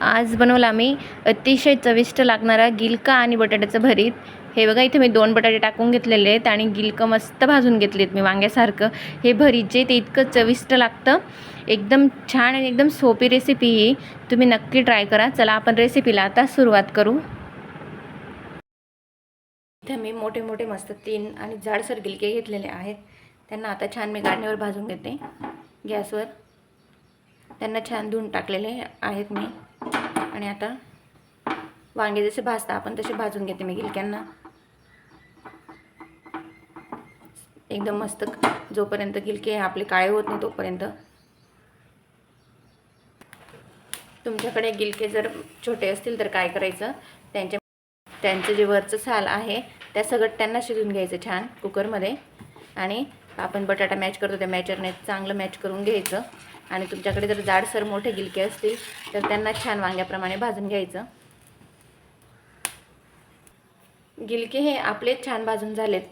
आज बनवला मी अतिशय चविष्ट लागणारा गिलका आणि बटाट्याचं भरीत. हे बघा इथे मी दोन बटाटे टाकून घेतलेले आहेत आणि गिलकं मस्त भाजून घेतलेत मी वांग्यासारखं. हे भरीत जे ते इतकं चविष्ट लागतं. एकदम छान आणि एकदम सोपी रेसिपी ही. तुम्ही नक्की ट्राय करा. चला आपण रेसिपीला आता सुरुवात करू. इथे मी मोठे मोठे मस्त तीन आणि जाडसर गिलके घेतलेले आहेत. त्यांना आता छान मी गाडणीवर भाजून घेते. गॅसवर. त्यांना छान धुवून टाकलेले आहेत मी. आणि आता वांगे जसे भाजता आपण तसे भाजून घेते मी गिलक्यांना. एकदम मस्त जोपर्यंत गिलके आपले काळे होत नाही तोपर्यंत. तुमच्याकडे गिलके जर छोटे असतील तर काय करायचं? त्यांच्या त्यांचं जे वरचं साल आहे त्या सगळं त्यांना शिजून घ्यायचं छान कुकरमध्ये. आणि आपण बटाटा मॅच करतो त्या मॅचरने चांगलं मॅच करून घ्यायचं. आणि तुमच्याकडे जर जाडसर मोठे गिलके असतील तर त्यांना छान वांग्याप्रमाणे भाजून घ्यायचं. गिलके हे आपले छान भाजून झालेत.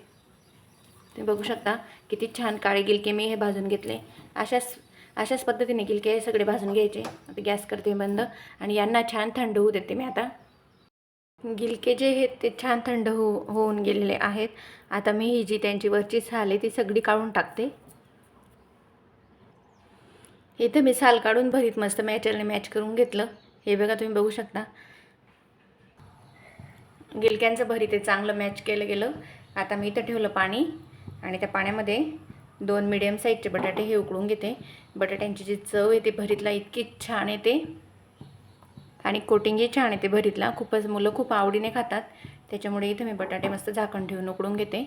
तुम्ही बघू शकता किती छान काळे गिलके मी हे भाजून घेतले. अशाच अशाच पद्धतीने गिलके हे सगळे भाजून घ्यायचे. आता गॅस करते बंद आणि यांना छान थंड होऊ देते मी आता. गिलके जे आहेत ते छान थंड हो होऊन गेलेले आहेत. आता मी ही जी त्यांची वरची साल आहे ती सगळी काढून टाकते. इथं मी साल काढून भरीत मस्त मॅचरने मॅच करून घेतलं. हे बघा तुम्ही बघू शकता. गिलक्यांचं भरीत ते चांगलं मॅच केलं गेलं. आता मी इथं ठेवलं पाणी आणि त्या पाण्यामध्ये दोन मिडियम साईजचे बटाटे हे उकळून घेते. बटाट्यांची जी चव आहे ती भरीतला इतकी छान येते. आणि कोटिंगही छान येते भरीतला. खूपच मुलं खूप आवडीने खातात. त्याच्यामुळे इथं मी बटाटे मस्त झाकण ठेवून उकळून घेते.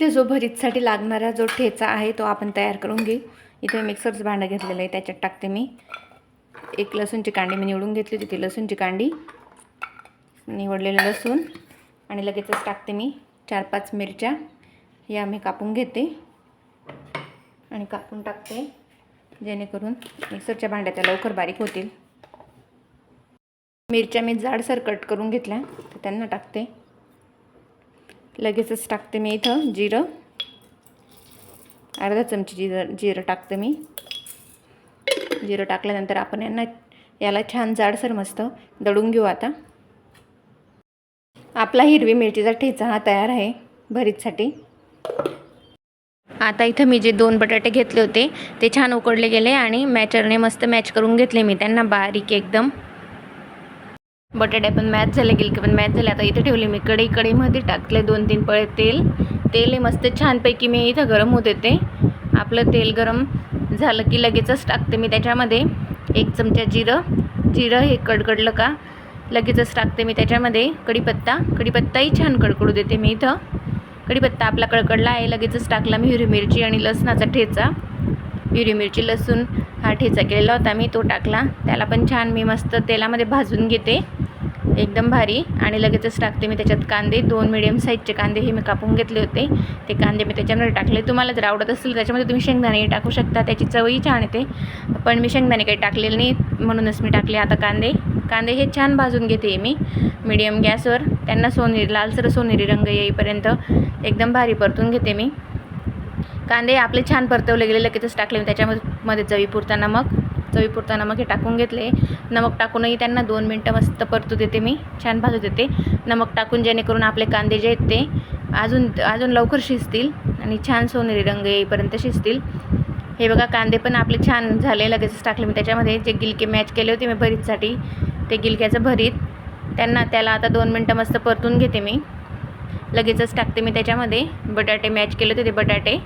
ते जो भरीतसाठी लागणारा जो ठेचा आहे तो आपण तयार करून घेऊ. इथे मिक्सरचं भांडं घेतलेलं आहे त्याच्यात टाकते मी. एक लसूणची कांडी मी निवडून घेतली होती ती लसूणची कांडी. निवडलेलं लसूण आणि लगेचच टाकते मी चार पाच मिरच्या. या मी कापून घेते. आणि कापून टाकते जेणेकरून मिक्सरच्या भांड्या त्या लवकर बारीक होतील. मिरच्या मी जाडसर कट करून घेतल्या तर त्यांना टाकते. लगेचच टाकते मी इथं जिरं. अर्धा चमची जिरं जिरं टाकते मी. जिरं टाकल्यानंतर आपण यांना याला छान जाडसर मस्त दळून घेऊ आता. आपला हिरवी मिरचीचा ठेचा हा तयार आहे भरीतसाठी. आता इथं मी जे दोन बटाटे घेतले होते ते छान उकडले गेले आणि मॅचरने मस्त मॅच करून घेतले मी त्यांना बारीक एकदम. बटाटे पण मॅच झाले गेले की पण मॅच झाले. आता इथे ठेवले मी कढई कढईमध्ये टाकले दोन तीन पळे तेल. तेल हे मस्त छानपैकी मी इथं गरम होत येते आपलं तेल गरम झालं की लगेचच टाकते मी त्याच्यामध्ये. एक चमचा जिरं. जिरं हे कडकडलं का लगेचच टाकते मी त्याच्यामध्ये. कढीपत्ता. कढीपत्ताही छान कडकडू देते मी इथं. कढीपत्ता आपला कडकडला आहे लगेचच टाकला मी हिरवी मिरची आणि लसणाचा ठेचा. हिरवी मिरची लसूण हा ठेचा केलेला होता मी तो टाकला. त्याला पण छान मी मस्त तेलामध्ये भाजून घेते. एकदम भारी. आणि लगेचच टाकते मी त्याच्यात कांदे. दोन मिडियम साईजचे कांदे हे मी कापून घेतले होते. ते कांदे मी त्याच्यामध्ये टाकले. तुम्हाला जर आवडत असेल त्याच्यामध्ये तुम्ही शेंगदाणे टाकू शकता. त्याची चवही छान येते. पण मी शेंगदाणे काही टाकलेले नाही म्हणूनच मी टाकले आता कांदे. कांदे हे छान भाजून घेते मी. मिडियम गॅसवर त्यांना सोनेरी लालसर सोनेरी रंग येईपर्यंत एकदम भारी परतून घेते मी. कांदे आपले छान परतवले गेले. लगेचच टाकले मी. त्याच्यामध्ये मध्ये चवीपुरता मग. चवीपुरता नमक हे टाकून घेतले. नमक टाकूनही त्यांना दोन मिनटं मस्त परतू देते मी. छान भाजू देते. नमक टाकून जेणेकरून आपले कांदे जे आहेत ते अजून अजून लवकर शिजतील आणि छान सोनेरी रंग येईपर्यंत शिजतील. हे बघा कांदे पण आपले छान झाले लगेचच टाकले मी त्याच्यामध्ये. जे गिलके मॅच केले होते मी भरीतसाठी ते गिलक्याचं भरीत. त्यांना त्याला आता दोन मिनटं मस्त परतून घेते मी. लगेचच टाकते मी त्याच्यामध्ये. बटाटे मॅच केले होते ते बटाटे.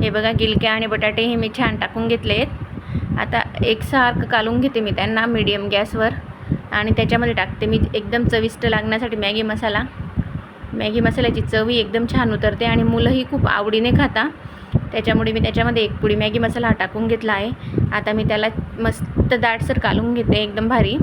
हे बघा गिलके आणि बटाटे हे मी छान टाकून घेतले आहेत आता एकसारखं कालून घेते मी त्यांना मीडियम गॅसवर. आणि त्याच्यामध्ये टाकते मी एकदम चविष्ट लागण्यासाठी मॅगी मसाला. मॅगी मसाल्याची चवही एकदम छान उतरते आणि मुलंही खूप आवडीने खाता. त्याच्यामुळे मी त्याच्यामध्ये एक पुडी मॅगी मसाला हा टाकून घेतला आहे. आता मी त्याला मस्त दाटसर कालून घेते एकदम भारी.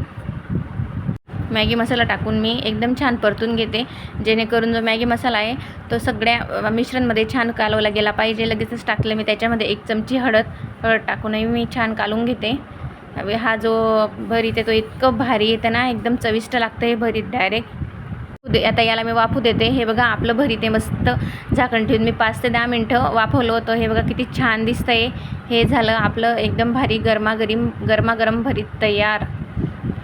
मॅगी मसाला टाकून मी एकदम छान परतून घेते. जेणेकरून जो मॅगी मसाला आहे तो सगळ्या मिश्रणमध्ये छान कालवला गेला पाहिजे. लगेचच टाकलं मी. त्याच्यामध्ये एक चमची हळद हळद टाकूनही मी छान कालून घेते. हा जो भरीत आहे तो इतकं भारी येतं ना. एकदम चविष्ट लागतं हे भरीत डायरेक्ट आता याला मी वाफू देते. हे बघा आपलं भरीत आहे. मस्त झाकण ठेवून मी पाच ते दहा मिनटं वाफवलं होतं. हे बघा किती छान दिसतं आहे हे झालं आपलं एकदम भारी गरमागरीम गरमागरम भरीत तयार.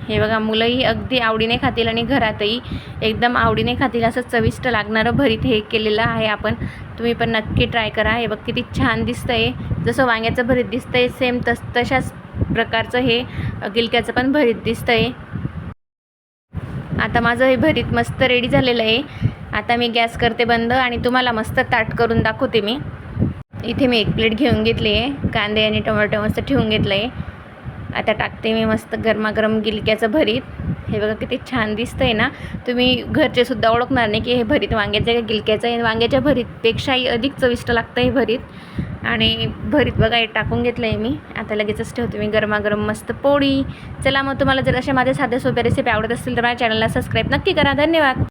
हे बघा मुलंही अगदी आवडीने खातील आणि घरातही एकदम आवडीने खातील असं चविष्ट लागणारं भरीत हे केलेलं आहे आपण. तुम्ही पण नक्की ट्राय करा. हे बघ किती छान दिसतं आहे जसं वांग्याचं भरीत दिसतं आहे सेम तस तशाच प्रकारचं हे गिलक्याचं पण भरीत दिसतं आहे आता माझं हे भरीत मस्त रेडी झालेलं आहे. आता मी गॅस करते बंद आणि तुम्हाला मस्त ताट करून दाखवते मी. इथे मी एक प्लेट घेऊन घेतली आहे. कांदे आणि टोमॅटो मस्त ठेवून घेतलं आहे आता टाकते मी मस्त गरमागरम गिलक्याचं भरीत. हे बघा किती छान दिसतंय ना. तुम्ही घरचे सुद्धा ओळखणार नाही की हे भरीत वांग्याचं आहे का गिलक्याचं आहे. वांग्याच्या भरीतपेक्षाही अधिक चविष्ट लागतं हे भरीत. आणि भरीत बघा हे टाकून घेतलं आहे मी. आता लगेचच ठेवते मी गरमागरम मस्त पोळी. चला मग तुम्हाला जर अशा माझ्या साध्या सोप्या रेसिपी आवडत असतील तर माझ्या चॅनलला सबस्क्राईब नक्की करा. धन्यवाद.